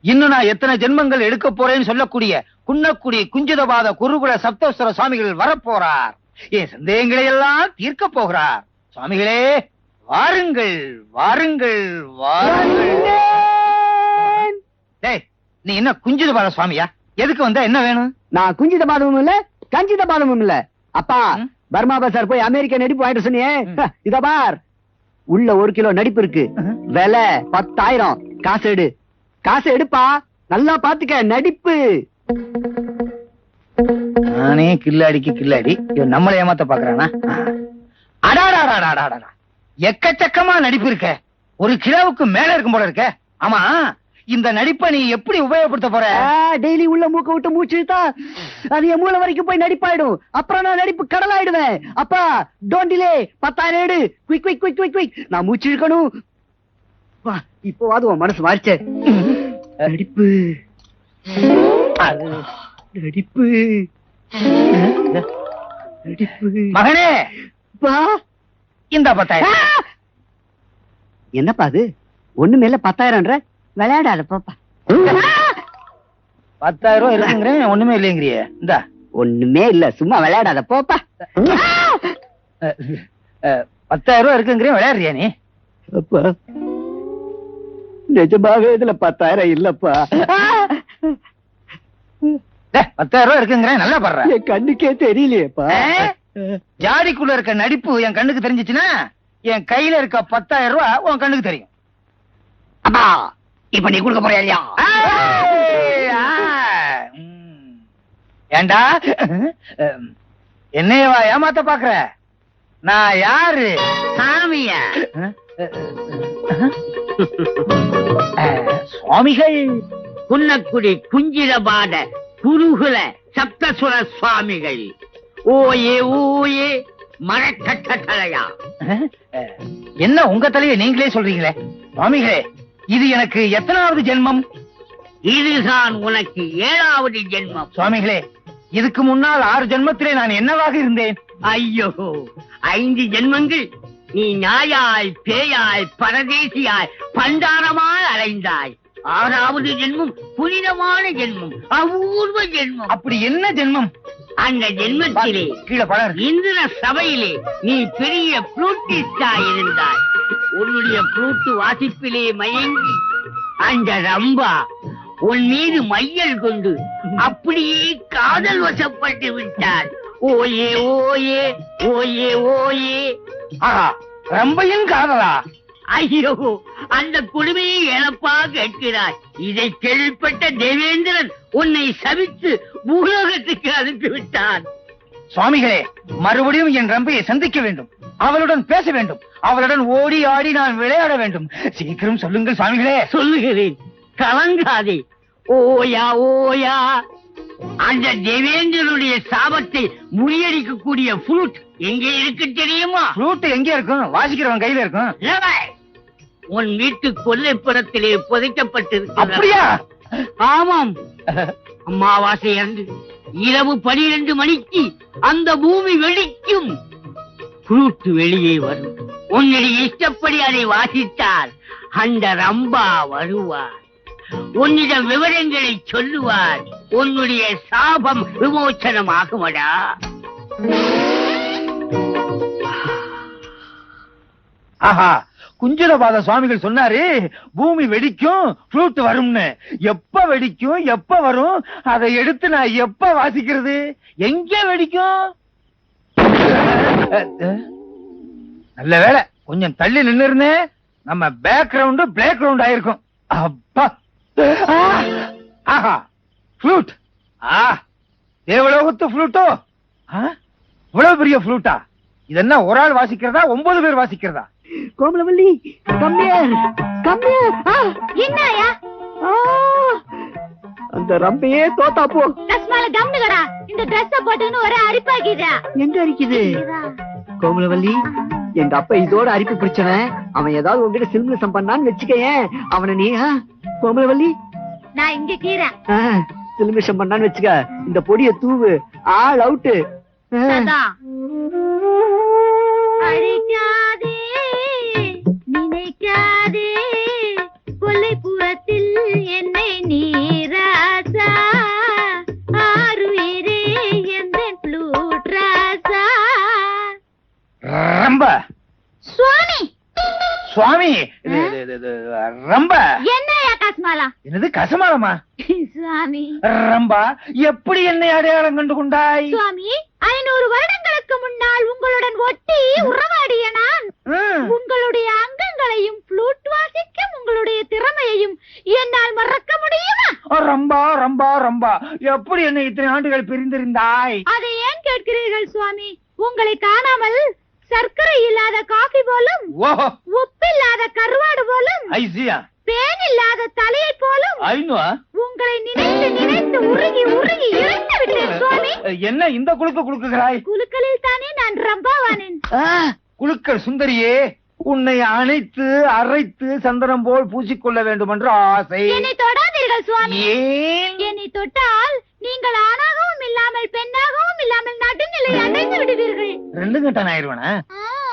இன்னும் நான் எத்தனை ஜென்மங்கள் எடுக்க போறேன்னு சொல்லக்கூடிய குன்னக்குடி குஞ்சிதபாத குருகுல சப்தஸ்வர சுவாமிகள் வரப்போறார். என் சந்தேகங்களை எல்லாம் தீர்க்க போகிறார். சுவாமிகளே வாருங்கள் வாருங்கள் வாருங்கள். டேய் நீ என்ன குஞ்சிதபாத சுவாமியா? எதுக்கு வந்தா? என்ன வேணும்? நான் குஞ்சித பாதமும் இல்ல கஞ்சித பாதமும் இல்ல. அப்பா. பர்மா பசார் போய் அமெரிக்க நடிப்பு வாங்கிட்டு சொன்னியே. இத பார். உள்ள ஒரு கிலோ நடிப்பு இருக்கு. விலை பத்தாயிரம். காசு எடு. காசு எடுப்பா. நல்லா பாத்துக்க நடிப்பு. நானே கில்லாடிக்கு கில்லாடி. இவன் நம்மளை ஏமாத்த பாக்குறானா? அடாடாடாடாடாடா. எக்கச்சக்கமா நடிப்பு இருக்க. ஒரு கிலோவுக்கு மேல இருக்கும் போல இருக்க. ஆமா இந்த நடிப்பை நீ எப்படி உபயோகப்படுத்த போற? டெய்லி உள்ள மூக்க விட்டு மூச்சு இழுத்தா அது என் மூளை வரைக்கும் போய் நடிப்பாயிடும். அப்புறம் நான் நடிப்பு கடலாயிடுவேன். அப்பா டோன்ட் டிலே பத்தாயிரம் எடு. Quick quick quick quick quick நான் மூச்சு இழுக்கணும். வா இப்போவாது உன் மனசு மாறிச்சே. நடிப்பு. நடிப்பு. நடிப்பு. மகனே! வா இந்த பத்தாயிரம். என்னப்பா அது? ஒண்ணு மேல பத்தாயிரம்ன்ற? விளையாடாத பாப்பா. பத்தாயிரம் ரூபாய் இருக்குங்கிறேன் ஒண்ணுமே இல்லைங்கிறிய. இந்த. ஒண்ணுமே இல்ல சும்மா விளையாடாத போப்பா. பத்தாயிரம் ரூபாய் இருக்குங்கிறேன் விளையாடுறியா நீ? அப்பா. நிஜமாவே இதுல பத்தாயிரம் இல்லப்பா. பத்தாயிரம் ரூபாய் இருக்குங்கிறேன் நல்லா படுற. என் கண்ணுக்கே தெரியலையேப்பா. ஜாடிக்குள்ள இருக்க நடிப்பு என் கண்ணுக்கு தெரிஞ்சுச்சுன்னா என் கையில இருக்க பத்தாயிரம் ரூபாய் உன் கண்ணுக்கு தெரியும். அப்பா இப்ப நீ கொடுக்க போறியா இல்லையா. ஏண்டா? என்னையவா ஏமாத்த பாக்குற? நான் யாரு? சாமிய. சுவாமிகள் குன்னக்குடி குஞ்சிரபாத குருகுல சப்தசுர சுவாமிகள். ஓயே ஓயே மரக்கட்ட தலையா என்ன உங்க தலையை நீங்களே சொல்றீங்களே? சுவாமிகளே இது எனக்கு எத்தனாவது ஜென்மம்? இதுதான் உனக்கு ஏழாவது ஜென்மம். சுவாமிகளே இதுக்கு முன்னால் ஆறு ஜென்மத்திலே நான் என்னவாக இருந்தேன்? ஐயோ ஐந்து ஜென்மங்கள். நீ நாயாய் பேயாய் பரதேசியாய் பண்டாரமாய் அலைந்தாய். ஆறாவது ஜென்மம் புனிதமான ஜென்மம் அபூர்வ ஜென்மம். அப்படி என்ன ஜென்மம்? அந்த ஜென்மத்திலே கீழே பழம் இந்திர சபையிலே நீ பெரிய புளூட்டிஸ்டா இருந்தாய். உன்னுடைய புளூட்டு வாசிப்பிலே மயங்கி அந்த ரம்பா உன் மீது மையல் கொண்டு அப்படியே காதல் வசப்பட்டு விட்டார் ஓயே ஓயே ஓயே ஓயே. ஆஹா ரம்பையின் காதலா? ஐயோ அந்த குடுமையை எழப்பா கேட்கிறாய். இதை கேள்விப்பட்ட தேவேந்திரன் உன்னை சபித்து பூலோகத்துக்கு அனுப்பி விட்டான் சுவாமிகளே மறுபடியும் என் ரம்பையை சந்திக்க வேண்டும். அவளுடன் பேச வேண்டும். அவளுடன் ஓடி ஆடி நான் விளையாட வேண்டும். சீக்கிரம் சொல்லுங்கள் சுவாமிகளே. சொல்லுகிறேன். கலங்காதே. ஓயா ஓயா. அந்த தேவேந்திரனுடைய சாபத்தை முறியடிக்கக்கூடிய புளூட் எங்கே இருக்கு தெரியுமா? ஃப்ளூட் எங்க இருக்கும்? வாசிக்கிறவன் கையில இருக்கும். உன் வீட்டு கொல்லைப்புறத்திலே புதைக்கப்பட்டிருக்கிறது. அப்படியா? ஆமாம். அமாவாசை அன்று இரவு பனிரெண்டு மணிக்கு அந்த பூமி வெடிக்கும். வெளியே வரும். உன்னுடைய இஷ்டப்படி அதை வாசித்தால் அந்த ரம்பா வருவார். உன்னிடம் விவரங்களை சொல்லுவார் உன்னுடைய சாபம் விமோச்சனமாகுமடா. ஆஹா குஞ்சலபாத சுவாமிகள் சொன்னாரு பூமி வெடிக்கும் ஃப்ளூட் வரும்னு. எப்ப வெடிக்கும் எப்ப வரும் அதை எடுத்து நான் எப்ப வாசிக்கிறது? எங்க வெடிக்கும்? நல்ல வேலை கொஞ்சம் தள்ளி நின்னு இருந்தேன் நம்ம பேக்ரவுண்டு பிளே கிரவுண்ட் ஆயிருக்கும். அப்பா ஆஹா! ஃப்ளூட் ஆ! தேவலோகத்து ஃப்ளூட்டோ ஆ? இவ்வளவு பெரிய ஃப்ளூட்டா இது என்ன ஒரு ஆள் வாசிக்கிறதா? ஒன்பது பேர் வாசிக்கிறதா? கோமலவல்லி கம்மியர் கம்மியர் என்னயா? அந்த ரம்பையே தோத்தா போ. கஸ்மால கம்னுகடா இந்த Dress போட்டுன்னு ஒரே அரிப்பாக்கிதா எங்க இருக்குது கோமலவல்லி எங்க அப்பா இதோட அரிப்பு பிடிச்சவன். அவன் ஏதாவது உங்ககிட்ட சில்மிசம் பண்ணான்னு வச்சுக்கயேன். அவனை நீ கோமலவல்லி? நான் இங்க கீரை சில்மிஷம் பண்ணான்னு வச்சுக்க இந்த பொடிய தூவு ஆள் அவுட்டு. அழைக்காதே நினைக்காதே கொல்லை தூரத்தில் என்னை நீராசா. ஆறுயிரே எந்த ஃப்ளூட் ராசா ரொம்ப. சுவாமி. சுவாமி ரொம்ப. என்ன ஆகாஷ்மாலா என்னது கசமாலமா? சுவாமி. ரம்பா எப்படி என்னை அடையாளம் கண்டு கொண்டாய் சுவாமி ஐநூறு வருடங்களுக்கு முன்னால் உங்களுடன் ஒட்டி உறவாடிய நான். உங்களுடைய அங்கங்களையும் ஃப்ளூட் வாசிக்கும் உங்களுடைய திறமையையும் என்னால் மறக்க முடியுமா? ரம்பா ரம்பா ரம்பா. எப்படி என்னை இத்தனை ஆண்டுகள் பிரிந்திருந்தாய்? அதை ஏன் கேட்கிறீர்கள் சுவாமி? உங்களை காணாமல் சர்க்கரை இல்லாத காஃபி போலும் உப்பில்லாத கருவாடு போலும் ஐசியா. பேன் இல்லாத தலையை ஐநூ உங்களை நினைத்து நினைத்து உருகி உருகி இழைத்து விட்டேன் சுவாமி. என்ன இந்த குலுக்கு குலுக்குகிறாய் குலுக்களில் தானே நான் ரம்பாவானேன். ஆ, குலுக்கல் சுந்தரியே உன்னை அணைத்து அரைத்து சந்தனம் போல் பூசிக்கொள்ள வேண்டும் என்று ஆசை. என்னை தொடாதீர்கள் சுவாமி. ஏன்? என்னை தொட்டால் நீங்கள் ஆணாகவும் இல்லாமல் பெண்ணாகவும் இல்லாமல் நடுநிலை அடைந்து விடுவீர்கள். ரெண்டு கட்டன் ஆயிருவனா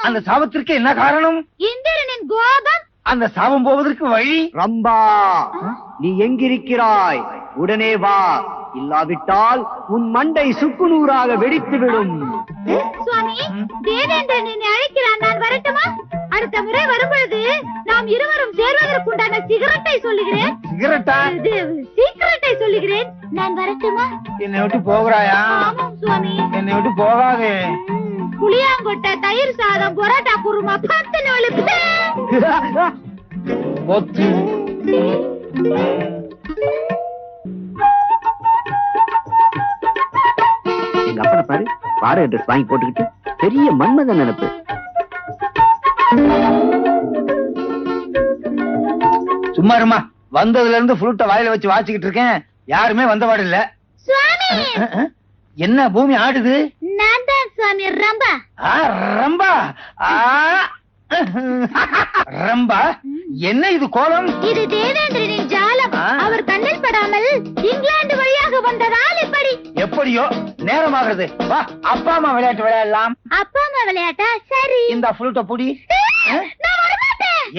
அந்த சாபத்திற்கு என்ன காரணம்? இந்திரனின் கோபம் அந்த சாபம் போவதற்கு வழி? ரம்பா நீ எங்கிருக்கிறாய்? உடனே வா. இல்லாவிட்டால் உன் மண்டை சுக்குநூறாக வெடித்து விடும் சுவாமி தேவேந்திரன் என்னை அழைக்கிறான். நான் வரட்டுமா? அடுத்த முறை வரும்பொழுது நாம் இருவரும் சேர்வதற்குண்டான சிகரெட்டை சொல்லுகிறேன். சிகரெட்டா? சீக்கிரட்டை சொல்லுகிறேன். நான் வரட்டுமா? என்னை விட்டு போகிறாயா? ஆமாம் சுவாமி. என்னை விட்டு போகாதே. புளியாங்கொட்டை தயிர் சாதம் பரோட்டா குருமா பத்து நாலு எங்க அப்பனை பாரு ட்ரெஸ் வாங்கி போட்டுக்கிட்டு பெரிய மன்மதன் நினைப்பு. சும்மா இருமா வந்ததுல இருந்து ஃப்ளூட்ட வாயில வச்சு வாசிக்கிட்டு இருக்கேன். யாருமே வந்தபாடு இல்ல. என்ன பூமி ஆடுது? சுவாமி ரம்பா. ரம்பா. ரம்பா என்ன இது கோலம்? இது தேவேந்திரனின் ஜாலம். அவர் கண்ணில் படாமல் இங்கிலாந்து வழியாக வந்ததால் இப்படி. எப்படியோ நேரமாகிறது. வா அப்பா அம்மா விளையாட்டு விளையாடலாம். அப்பா அம்மா விளையாட்டா? சரி. இந்த ஃப்ளூட்ட புடி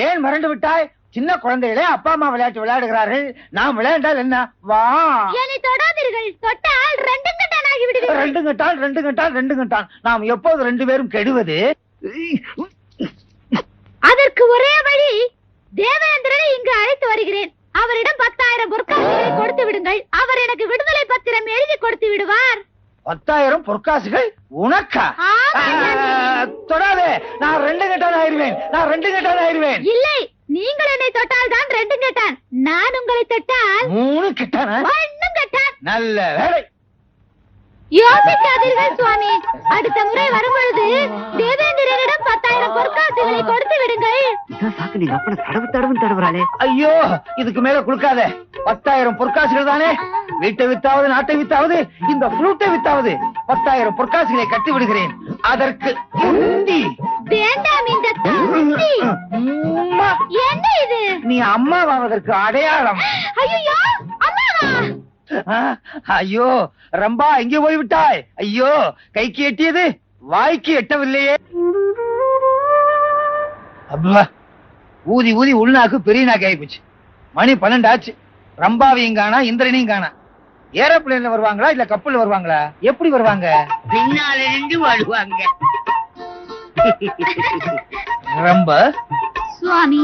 ஏன் மறந்து விட்டாய்? சின்ன குழந்தைகளே அப்பா அம்மா விளையாட்டு விளையாடுகிறார்கள். நாம் விளையாண்டால் என்ன? வா. என்னை தொடாதீர்கள். தொட்டால் ரெண்டு கட்டானாகி விடுவீர்கள் ரெண்டு கட்டால் ரெண்டு கட்டால் ரெண்டு கட்டால். நாம் எப்போது ரெண்டு பேரும் கெடுவது? அதற்கு ஒரே வழி தேவேந்திரனை இங்கு அழைத்து வருகிறேன். அவரிடம் பத்தாயிரம் பொற்காசுகளை கொடுத்து விடுங்கள். அவர் எனக்கு விடுதலை பத்திரம் எழுதி கொடுத்து விடுவார். பத்தாயிரம் பொற்காசுகள்? உனக்கா? தொடாதே. நான் ரெண்டு கட்டால் ஆயிருவேன் நான் ரெண்டு கட்டால் ஆயிருவேன் இல்லை. நீங்கள் என்னை தொட்டால் தான் ரெண்டு கட்டான். நான் உங்களை தொட்டால் மூணு கட்டானா? கட்டான். நல்ல வேலை. யோசிக்காதீர்கள் சுவாமி. அடுத்த முறை வரும்பொழுது தேவேந்திரனிடம் பத்தாயிரம் பொற்காசுகளை கொடுத்து விடுங்கள். சாக்கு நீங்க அப்பனை தடவு தடவுன்னு தடவுறாளே. ஐயோ இதுக்கு மேல கொடுக்காத. பத்தாயிரம் பொற்காசுகள் தானே? வீட்டை வித்தாவது நாட்டை வித்தாவது இந்த ஃப்ளூட்டை வித்தாவது. பத்தாயிரம் பொற்காசுகளை கட்டி விடுகிறேன். அதற்கு. வேண்டாம் என்ன இது? நீ அம்மாவாவதற்கு அடையாளம். ஐயோ ஐயோ! ரம்பா எங்கே போய்விட்டாய்? ஐயோ! கைக்கு எட்டியது வாய்க்கு எட்டவில்லையே. அப்பா ஊதி ஊதி உள்நாக்கு பெரிய நாக்கு ஆயிப்போச்சு மணி பன்னெண்டு ஆச்சு ரம்பாவையும் காணா இந்திரனையும் காணா. ஏரோப்ளேன்ல வருவாங்களா இல்ல கப்பல்ல வருவாங்களா? எப்படி வருவாங்க? பின்னால நின்று வாழுவாங்க ரொம்ப. சுவாமி.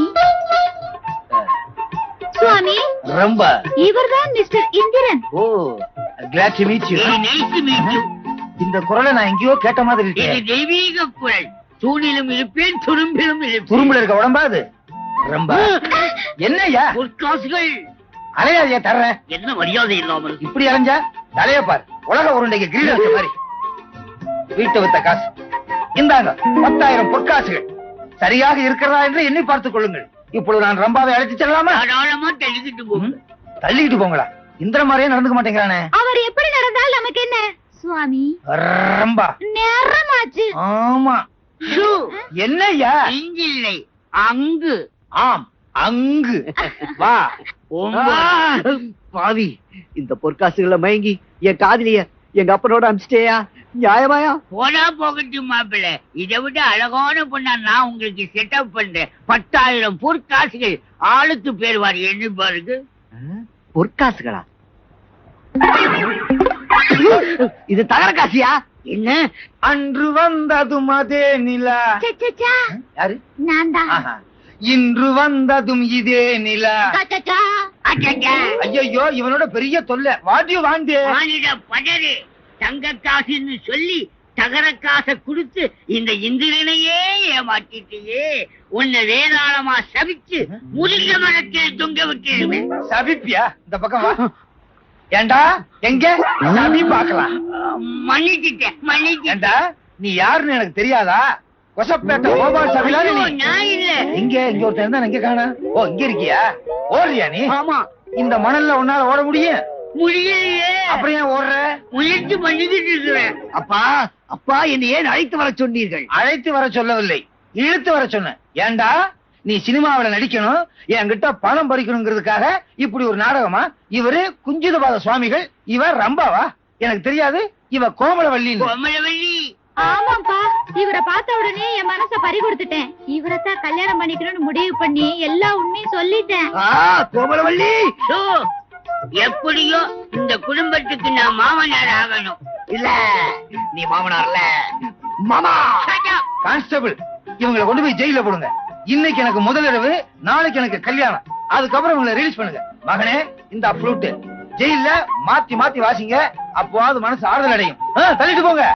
சுவாமி ரொம்ப. இவர்தான் mister Indran. Oh glad to meet you Very nice to meet you. இந்த குரலை நான் எங்கேயோ கேட்ட மாதிரி இது இருக்கேன் தெய்வீக குரல். தூணிலும் இருப்பேன் துரும்பிலும் இருப்பேன் துரும்புல இருக்க உடம்பா அது? ரொம்ப. என்னய்யா? பொற்காசுகள். அலையாதையா தர்றேன் என்ன மரியாதை இல்லாமல். இப்படி அலைஞ்சா? தலைய பார். உலக உருண்டைக்கு கிரீட வச்ச மாதிரி. வீட்டை வித்த காசு. இந்தாங்க பத்தாயிரம் பொற்காசுகள். சரியாக இருக்கிறதா என்று எண்ணி பார்த்துக் கொள்ளுங்கள். இப்பொழுது நான் ரம்பாவை அழைத்து செல்லலாமா? தாராளமா தள்ளிக்கிட்டு போகும் தள்ளிக்கிட்டு போங்களா? இந்திர மாதிரியே நடந்துக்க மாட்டேங்கிறானே. அவர் எப்படி நடந்தால் நமக்கு என்ன? சுவாமி. ரம்பா. நேரமாச்சு. ஆமா. ஷூ, என்னய்யா? இங்கில்லை அங்கு. ஆம் அங்கு. வா. பாவி. இந்த பொற்காசுகளை மயங்கி என் காதலிய எங்க அப்பனோட அமிச்சிட்டேயா? நியாயமாயா? போனா போகட்டும் மாப்பிள்ள. இதை விட அழகான பொண்ணா நான் உங்களுக்கு செட்டப் பண்றேன். பத்தாயிரம் பொற்காசுகள் ஆளுக்கு பேர் வாரி எண்ணி பாருங்க பொற்காசுகளா? இது தகர காசியா என்ன? அன்று வந்ததும் அதே நிலா. யாரு? நான் தான். ஆஹா. இன்று வந்ததும் இதே நிலா. ஐயோ இவனோட பெரிய தொல்லை. வாட்டியு வாண்டே. பதறு தங்க காசுன்னு சொல்லி தகர காசை கொடுத்து இந்த இந்திரனையே ஏமாத்திட்டியே. உன்னை வேதாளமா சபிச்சு முருங்க மரத்தில் தொங்க விட்டுருவேன் சபிப்பியா? இந்த பக்கம் ஏண்டா? எங்க? சபி பாக்கலாம் மன்னிச்சிட்டேன். ஏண்டா? நீ யாருன்னு எனக்கு தெரியாதா? கொசப்பேட்டை கோபால் இல்ல. இங்க இங்க ஒருத்தன் இருந்தா எங்க காண. ஓ இங்க இருக்கியா? ஓடுறியா நீ? ஆமா. இந்த மணல்ல உன்னால ஓட முடியும். முடியலையே. அப்புறம் ஏன் ஓடுற? முயற்சி பண்ணிக்கிட்டு இருக்கிறேன் அப்பா அப்பா என்னை ஏன் அழைத்து வர சொன்னீர்கள்? அழைத்து வர சொல்லவில்லை. இழுத்து வர சொன்னேன். ஏண்டா? நீ சினிமாவுல நடிக்கணும். என்கிட்ட பணம் பறிக்கணுங்கிறதுக்காக இப்படி ஒரு நாடகமா? இவரு குஞ்சிதபாத சுவாமிகள் இவர் ரம்பாவா? எனக்கு தெரியாது. இவ கோமலவள்ளி கோமலவள்ளி ஆமாப்பா இவரை பார்த்த உடனே என் மனச பறி கொடுத்துட்டேன் இவரைத்தான் கல்யாணம் பண்ணிக்கணும்னு முடிவு பண்ணி எல்லா உண்மையும் சொல்லிட்டேன். ஆ கோமலவள்ளி எப்படியோ இந்த குடும்பத்துக்கு நான் மாமனார் ஆகணும். இல்ல நீ மாமனார்ல மாமா. கான்ஸ்டபிள் இவங்களை கொண்டு போய் ஜெயில போடுங்க. இன்னைக்கு எனக்கு முதலிரவு நாளைக்கு எனக்கு கல்யாணம். அதுக்கப்புறம் இவங்களை ரிலீஸ் பண்ணுங்க. மகனே இந்த ஃப்ளூட் ஜெயில மாத்தி மாத்தி வாசிங்க. அப்போவாது மனசு ஆறுதல் அடையும். தள்ளிட்டு போங்க.